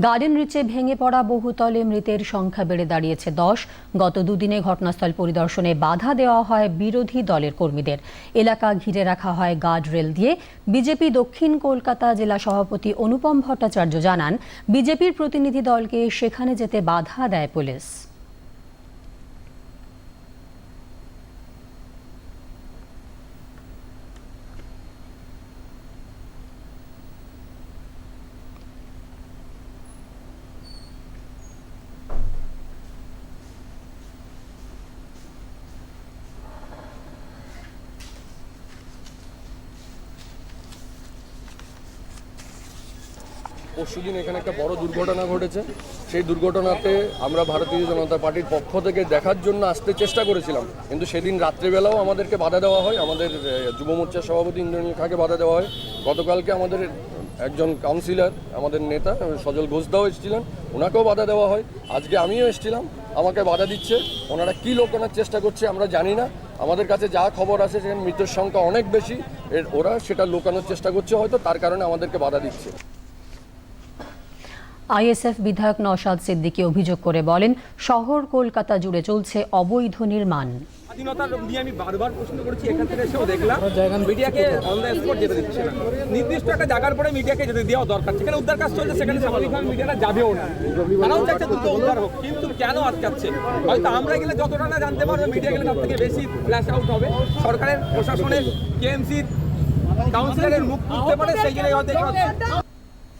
Garden রিচে ভেঙে পড়া বহুতলে মৃতের সংখ্যা বেড়ে দাঁড়িয়েছে দশ। গত দুদিনে ঘটনাস্থল পরিদর্শনে বাধা দেওয়া হয় বিরোধী দলের কর্মীদের। এলাকা ঘিরে রাখা হয় গার্ড রেল দিয়ে। বিজেপি দক্ষিণ কলকাতা জেলা সভাপতি অনুপম ভট্টাচার্য জানান, বিজেপির প্রতিনিধি দলকে সেখানে যেতে বাধা দেয় পুলিশ। পরশুদিন এখানে একটা বড় দুর্ঘটনা ঘটেছে। সেই দুর্ঘটনাতে আমরা ভারতীয় জনতা পার্টির পক্ষ থেকে দেখার জন্য আসতে চেষ্টা করেছিলাম। কিন্তু সেদিন রাত্রেবেলাও আমাদেরকে বাধা দেওয়া হয়। আমাদের যুব মোর্চার সভাপতি ইন্দ্রনীল খাঁকে বাধা দেওয়া হয়। গতকালকে আমাদের একজন কাউন্সিলর, আমাদের নেতা, সজল ঘোষদাও এসেছিলেন। ওনাকেও বাধা দেওয়া হয়। আজকে আমিও এসেছিলাম। আমাকে বাধা দিচ্ছে। ওনারা কী লোকানোর চেষ্টা করছে আমরা জানি না। আমাদের কাছে যা খবর আছে সেখানে মৃতের সংখ্যা অনেক বেশি। এর, ওরা সেটা লোকানোর চেষ্টা করছে হয়তো, তার কারণে আমাদেরকে বাধা দিচ্ছে। আইএসএফ বিধায়ক নওশাদ সিদ্দিকী অভিযোগ করে বলেন, শহর কলকাতা জুড়ে চলছে অবৈধ নির্মাণ। নিয়ে আমি বারবার প্রশ্ন করেছি, এখান থেকে এসেও দেখলাম। মিডিয়াকে অন দ্য স্পট যেতে দিচ্ছে না। নির্দিষ্ট একটা জায়গার পরে মিডিয়াকে যেতে দেওয়া দরকার। সেখানে উদ্ধার কাজ চলছে, সেখানে স্বাভাবিকভাবে মিডিয়াটা যাবেও না। তারাও চাইছে দ্রুত উদ্ধার হোক, কিন্তু কেন আটকাচ্ছে? হয়তো আমরা গেলে যতটা না জানতে পারবে, মিডিয়া গেলে তার থেকে বেশি ফ্ল্যাশ আউট হবে। সরকারের, প্রশাসনের কেএমসির কাউন্সিলরের মুখ খুলতে পারে, সেই জায়গায় হয়তো।